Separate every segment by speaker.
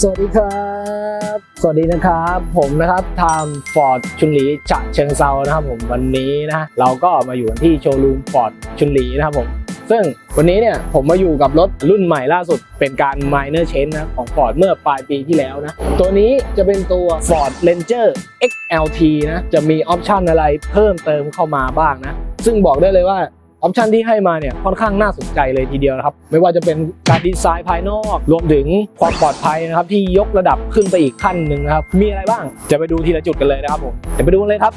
Speaker 1: สวัสดีครับ สวัสดีนะครับ ผมนะครับทามฟอร์ดชุนหลีฉะเชิงเซานะครับผมวันนี้นะเราก็มาอยู่ที่โชว์รูมฟอร์ดชุนหลีนะครับผมซึ่งวันนี้เนี่ยผมมาอยู่กับรถรุ่นใหม่ล่าสุดเป็นการ minor change นะของ Ford เมื่อปลายปีที่แล้วนะ ตัวนี้จะเป็นตัว Ford Ranger XLT นะ จะมีออปชันอะไรเพิ่มเติมเข้ามาบ้างนะ ซึ่งบอกได้เลยว่า ออปชันที่ให้มาเนี่ยค่อนข้างน่าสนใจเลยทีเดียวนะครับ ไม่ว่าจะเป็นการดีไซน์ภายนอก รวมถึงความปลอดภัยนะครับที่ยกระดับขึ้นไปอีกขั้นหนึ่งนะครับ มีอะไรบ้างจะไปดูทีละจุดกันเลยนะครับผมเดี๋ยวไปดูกันเลยครับ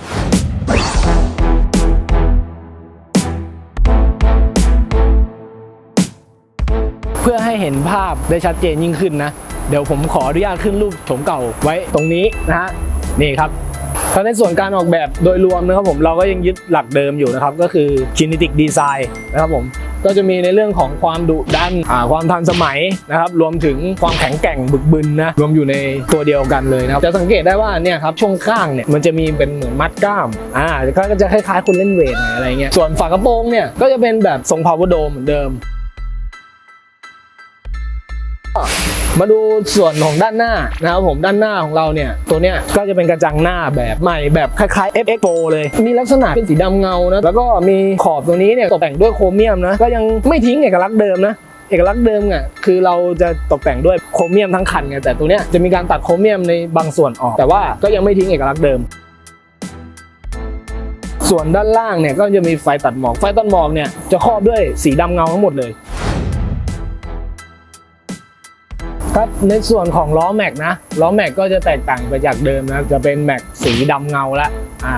Speaker 1: เพื่อให้เห็นภาพได้ชัดเจนยิ่งขึ้นนะ เดี๋ยวผมขออนุญาตขึ้นรูปโฉมเก่าไว้ตรงนี้นะฮะนี่ครับ แล้วในส่วนการออกแบบโดยรวมนะครับผมเราก็ยังยึดหลักเดิมอยู่นะครับก็คือ Kinetic Design นะครับผมก็จะมีในเรื่องของความดุดันความทันสมัยนะครับรวมถึงความแข็งแกร่งบึกบึนนะรวมอยู่ในตัวเดียวกันเลยนะครับจะสังเกตได้ว่าเนี่ยครับช่วงข้างเนี่ยมันจะมีเป็นเหมือนมัดกล้ามอ่าก็จะคล้ายๆคุณเล่นเวทอะไรเงี้ยส่วนฝากระโปรงเนี่ยก็จะเป็นแบบทรง power dome เหมือนเดิม มาดูส่วนของด้านหน้านะครับผมด้านหน้าของเราเนี่ยตัวเนี้ยก็จะเป็นกระจังหน้าแบบใหม่แบบคล้ายๆ FX Pro เลย มีลักษณะเป็นสีดำเงานะแล้วก็มีขอบตรงนี้เนี่ยตกแต่งด้วยโครเมียมนะก็ยังไม่ทิ้งเอกลักษณ์เดิมนะเอกลักษณ์เดิมอะคือเราจะตกแต่งด้วยโครเมียมทั้งคันไงแต่ตัวเนี้ยจะมีการตัดโครเมียมในบางส่วนออก แต่ว่าก็ยังไม่ทิ้งเอกลักษณ์เดิม ส่วนด้านล่างเนี่ยก็จะมีไฟตัดหมอกไฟตัดหมอกเนี่ยจะครอบด้วยสีดำเงาทั้งหมดเลย ครับในส่วนของล้อแม็กนะล้อแม็กก็จะแตกต่างไปจากเดิมนะจะเป็นแม็กสีดำเงาละอ่า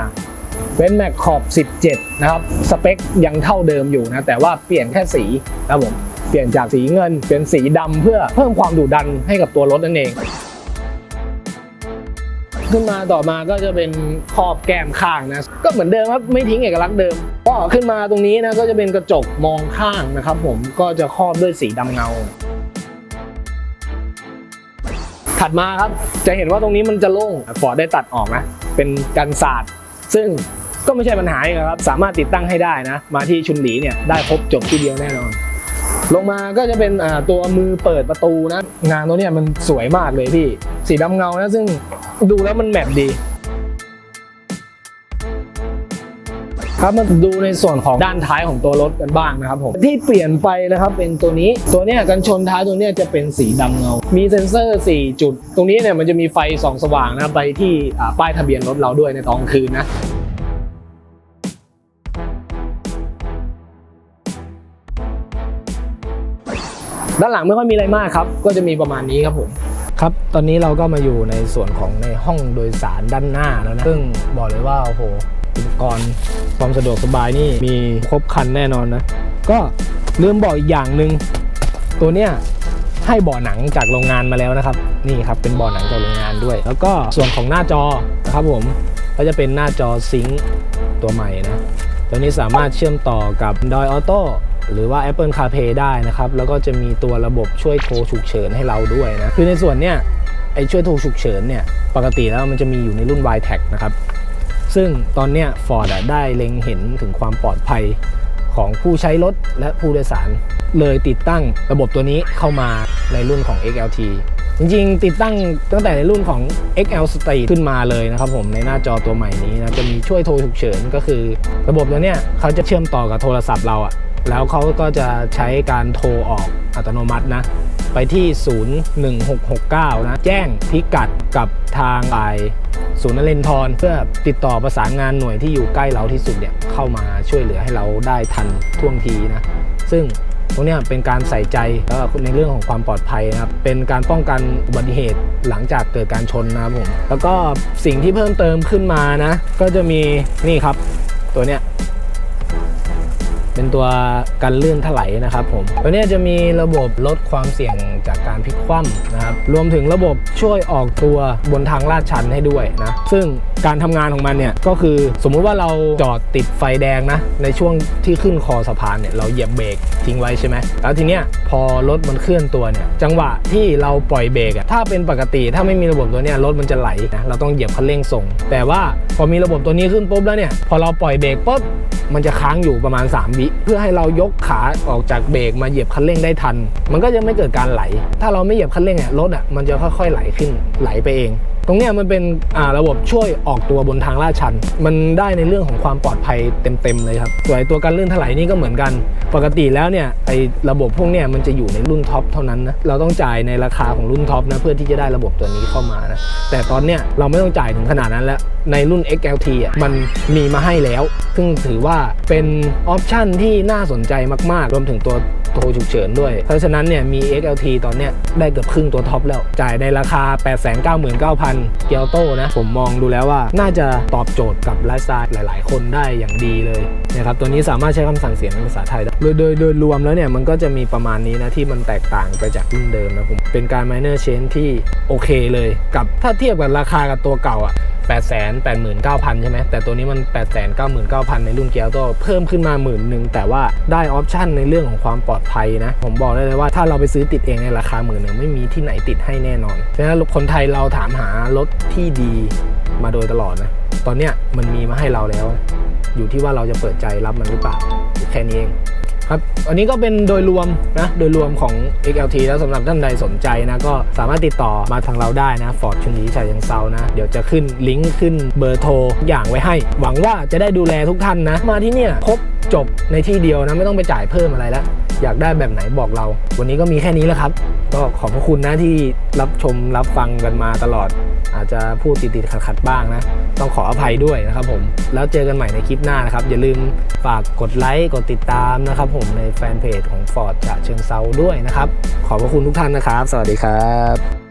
Speaker 1: เป็นแม็กขอบ 17 นะครับ สเปคยังเท่าเดิมอยู่นะ แต่ว่าเปลี่ยนแค่สีนะผมเปลี่ยนจากสีเงินเป็นสีดำเพื่อเพิ่มความดุดันให้กับตัวรถนั่นเอง ขึ้นมาต่อมาก็จะเป็นขอบแก้มข้างนะ ก็เหมือนเดิมครับไม่ทิ้งเอกลักษณ์เดิมก็ขึ้นมาตรงนี้นะก็จะเป็นกระจกมองข้างนะครับ ผมก็จะครอบด้วยสีดำเงา ถัดมาครับจะเห็นว่าตรงนี้มันจะโล่งฟอร์ดได้ตัดออกนะเป็นกันศาสตร์ซึ่งก็ไม่ใช่ปัญหาอีกครับสามารถติดตั้งให้ได้นะ มาที่ชุนหลีเนี่ยได้ครบจบที่เดียวแน่นอน ลงมาก็จะเป็นตัวมือเปิดประตูนะงานตัวเนี้ยมันสวยมากเลยพี่ สีดำเงานะซึ่งดูแล้วมันแมทดี ครับมาดูในส่วนของด้านท้ายของตัวรถกันบ้างนะครับผมที่เปลี่ยนไปนะครับเป็นตัวนี้ตัวเนี้ยกันชนท้ายตัวเนี้ยจะเป็นสีดำเงา มีเซ็นเซอร์ 4 จุด ตรงนี้เนี่ยมันจะมีไฟส่องสว่างนะไปที่ป้ายทะเบียนรถเราด้วยในตอนกลางคืนนะด้านหลังไม่ค่อยมีอะไรมากครับ ก็จะมีประมาณนี้ครับผมครับ ตอนนี้เราก็มาอยู่ในส่วนของในห้องโดยสารด้านหน้าแล้วนะ ซึ่งบอกเลยว่าโอ้โห อุปกรณ์ความสะดวกสบายนี่มีครบครันแน่นอนนะ ก็ลืมบอกอีกอย่างหนึ่งตัวเนี้ยให้เบาะหนังจากโรงงานมาแล้วนะครับ นี่ครับเป็นเบาะหนังจากโรงงานด้วย แล้วก็ส่วนของหน้าจอนะครับผมก็จะเป็นหน้าจอซิงค์ตัวใหม่นะตัวนี้สามารถเชื่อมต่อกับ d o อ Auto หรือว่า Apple CarPlay ได้นะครับ แล้วก็จะมีตัวระบบช่วยโทรฉุกเฉินให้เราด้วยนะ คือในส่วนเนี้ยไอช่วยโทรฉุกเฉินเนี่ย ปกติแล้วมันจะมีอยู่ในรุ่น y t a g นะครับ ซึ่งตอนเนี้ย Ford อะได้เล็งเห็นถึงความปลอดภัยของผู้ใช้รถและผู้โดยสาร เลยติดตั้งระบบตัวนี้เข้ามาในรุ่นของ XLT จริงๆ ติดตั้งตั้งแต่ในรุ่นของ XL Street ขึ้นมาเลยนะครับผมในหน้าจอตัวใหม่นี้นะจะมีช่วยโทรฉุกเฉินก็คือ ระบบตัวเนี้ยเขาจะเชื่อมต่อกับโทรศัพท์เราอะแล้วเขาก็จะใช้การโทรออกอัตโนมัตินะ ไปที่ 01669 นะ แจ้งพิกัดกับทางไลน์ศูนย์นเรนทรเพื่อติดต่อประสานงานหน่วยที่อยู่ใกล้เราที่สุดเนี่ยเข้ามาช่วยเหลือให้เราได้ทันท่วงทีนะ ซึ่งตรงนี้เป็นการใส่ใจแล้วก็ในเรื่องของความปลอดภัยนะครับ เป็นการป้องกันอุบัติเหตุหลังจากเกิดการชนนะครับผม แล้วก็สิ่งที่เพิ่มเติมขึ้นมานะ ก็จะมีนี่ครับตัวเนี้ย เป็นตัวกันลื่นถลายนะครับผมตัวนี้จะมีระบบลดความเสี่ยงจากการพลิกคว่ำนะครับรวมถึงระบบช่วยออกตัวบนทางลาดชันให้ด้วยนะซึ่งการทำงานของมันเนี่ยก็คือสมมุติว่าเราจอดติดไฟแดงนะในช่วงที่ขึ้นคอสะพานเนี่ยเราเหยียบเบรกทิ้งไว้ใช่ไหมแล้วทีเนี้ยพอรถมันเคลื่อนตัวเนี่ยจังหวะที่เราปล่อยเบรกอะถ้าเป็นปกติถ้าไม่มีระบบตัวเนี้ยรถมันจะไหลนะเราต้องเหยียบคันเร่งส่ง แต่ว่าพอมีระบบตัวนี้ขึ้นปุ๊บแล้วเนี่ยพอเราปล่อยเบรกปุ๊บ มันจะค้างอยู่ประมาณ 3 วิเพื่อให้เรายกขาออกจากเบรกมาเหยียบคันเร่งได้ทัน มันก็จะไม่เกิดการไหล ถ้าเราไม่เหยียบคันเร่งเนี่ยรถอะมันจะค่อยๆไหลขึ้นไหลไปเอง ตรงเนี้ยมันเป็นระบบช่วยออกตัวบนทางลาดชัน มันได้ในเรื่องของความปลอดภัยเต็มๆเลยครับส่วนไอ้ตัวการลื่นถลายนี่ก็เหมือนกัน ปกติแล้วเนี่ยไอ้ระบบพวกเนี้ยมันจะอยู่ในรุ่นท็อปเท่านั้นนะเราต้องจ่ายในราคาของรุ่นท็อปนะเพื่อที่จะได้ระบบตัวนี้เข้ามานะแต่ตอนเนี้ยเราไม่ต้องจ่ายถึงขนาดนั้นแล้วในรุ่น XLT อะมันมีมาให้แล้ว ซึ่งถือว่าเป็นออปชันที่น่าสนใจมาก ๆ รวมถึงตัวโทรฉุกเฉินด้วย เพราะฉะนั้นเนี่ยมี XLT ตอนเนี้ยได้เกือบครึ่งตัวท็อปแล้ว จ่ายในราคา 899,000 เกียวโตนะ ผมมองดูแล้วว่าน่าจะตอบโจทย์กับไลฟ์สไตล์หลาย ๆ คนได้อย่างดีเลยนะครับตัวนี้สามารถใช้คำสั่งเสียงเป็นภาษาไทยได้โดยโดยโดยรวมแล้วเนี่ยมันก็จะมีประมาณนี้นะที่มันแตกต่างไปจากรุ่นเดิมนะผมเป็นการ minor change ที่โอเคเลยกับถ้าเทียบกับราคากับตัวเก่าอะ 8 8 9 0 0 0 ใช่ไหมแต่ตัวนี้มัน8 9 9 0 0 0 ในรุ่นเกียร์โตเพิ่มขึ้นมาหมื่นหนึ่งแต่ว่าได้ออปชันในเรื่องของความปลอดภัยนะ ผมบอกได้เลยว่าถ้าเราไปซื้อติดเองในราคาหมื่นหนึ่งไม่มีที่ไหนติดให้แน่นอนฉะนั้นคนไทยเราถามหารถที่ดีมาโดยตลอดนะ ตอนเนี้ยมันมีมาให้เราแล้ว อยู่ที่ว่าเราจะเปิดใจรับมันหรือเปล่าแค่นี้เอง ครับ อันนี้ก็เป็นโดยรวมนะ โดยรวมของ XLT แล้วสำหรับท่านใดสนใจนะ ก็สามารถติดต่อมาทางเราได้นะฟอร์ดชุนีชัยยังเซานะ เดี๋ยวจะขึ้นลิงก์ขึ้นเบอร์โทรทุกอย่างไว้ให้ หวังว่าจะได้ดูแลทุกท่านนะ มาที่เนี่ยครบจบในที่เดียวนะ ไม่ต้องไปจ่ายเพิ่มอะไรแล้ว อยากได้แบบไหนบอกเรา วันนี้ก็มีแค่นี้แล้วครับ ก็ขอบพระคุณนะที่รับชมรับฟังกันมาตลอด อาจจะพูดติดๆขัดๆบ้างนะ ต้องขออภัยด้วยนะครับผม แล้วเจอกันใหม่ในคลิปหน้านะครับ อย่าลืมฝากกดไลค์ กดติดตามนะครับผมในแฟนเพจของ Ford ฉะเชิงเซาด้วยนะครับ ขอบพระคุณทุกท่านนะครับ สวัสดีครับ